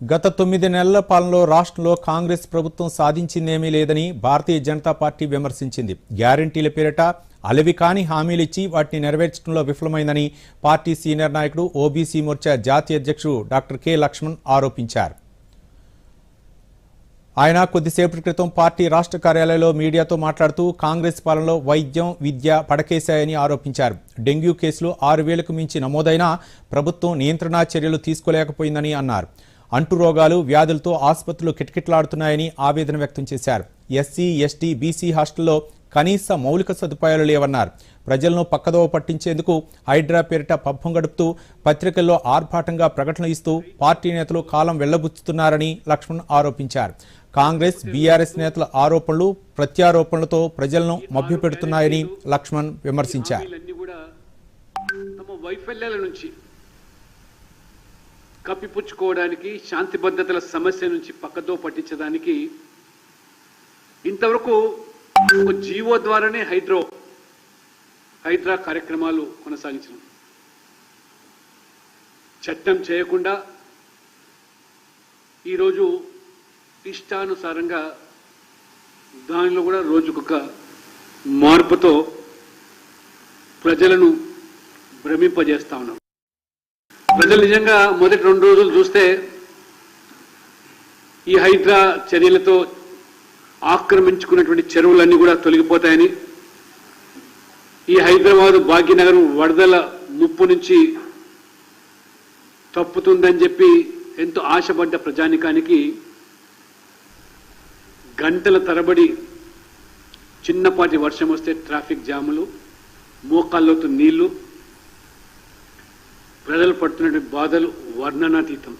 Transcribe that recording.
గత తొమ్మిది నెలల పాలనలో రాష్ట్రంలో కాంగ్రెస్ ప్రభుత్వం సాధించిందేమీ లేదని భారతీయ జనతా పార్టీ విమర్శించింది. గ్యారంటీల పేరిట అలవి కాని హామీలిచ్చి వాటిని నెరవేర్చడంలో విఫలమైందని పార్టీ సీనియర్ నాయకుడు ఓబీసీ మోర్చా జాతీయ అధ్యక్షుడు డాక్టర్ కె లక్ష్మణ్ ఆరోపించారు. ఆయన కొద్దిసేపటి క్రితం పార్టీ రాష్ట్ర కార్యాలయంలో మీడియాతో మాట్లాడుతూ కాంగ్రెస్ పాలనలో వైద్యం విద్య పడకేశాయని ఆరోపించారు. డెంగ్యూ కేసులు ఆరు వేలకు మించి నమోదైనా ప్రభుత్వం నియంత్రణ చర్యలు తీసుకోలేకపోయిందని అన్నారు. అంటు రోగాలు వ్యాధులతో ఆసుపత్రులు కిటకిటలాడుతున్నాయని ఆవేదన వ్యక్తం చేశారు. ఎస్సీ ఎస్టీ బీసీ హాస్టల్లో కనీస మౌలిక సదుపాయాలు లేవన్నారు. ప్రజలను పక్కదోవ పట్టించేందుకు హైడ్రా పేరిట పబ్బం గడుపుతూ పత్రికల్లో ఆర్భాటంగా ప్రకటనలు ఇస్తూ పార్టీ నేతలు కాలం వెళ్ళబుచ్చుతున్నారని లక్ష్మణ్ ఆరోపించారు. కాంగ్రెస్ బీఆర్ఎస్ నేతల ఆరోపణలు ప్రత్యారోపణలతో ప్రజలను మభ్యపెడుతున్నాయని లక్ష్మణ్ విమర్శించారు. వైఫల్యాల నుంచి కప్పిపుచ్చుకోవడానికి శాంతి భద్రతల సమస్య నుంచి పక్కతో పట్టించడానికి ఇంతవరకు ఒక జీవో ద్వారానే హైడ్రో హైడ్రా కార్యక్రమాలు కొనసాగించడం చట్టం చేయకుండా ఈరోజు ఇష్టానుసారంగా దానిలో కూడా రోజుకొక మార్పుతో ప్రజలను భ్రమింపజేస్తా ఉన్నాం. ప్రజలు నిజంగా మొదటి రెండు రోజులు చూస్తే ఈ హైడ్రా చర్యలతో ఆక్రమించుకున్నటువంటి చెరువులన్నీ కూడా తొలగిపోతాయని ఈ హైదరాబాద్ భాగ్యనగరం వరదల ముప్పు నుంచి తప్పుతుందని చెప్పి ఎంతో ఆశపడ్డ ప్రజానికానికి గంటల తరబడి చిన్నపాటి వర్షం వస్తే ట్రాఫిక్ జాములు మోకాల్లోతు నీళ్ళు ప్రజలు పడుతున్నటువంటి బాధలు వర్ణనాతీతం.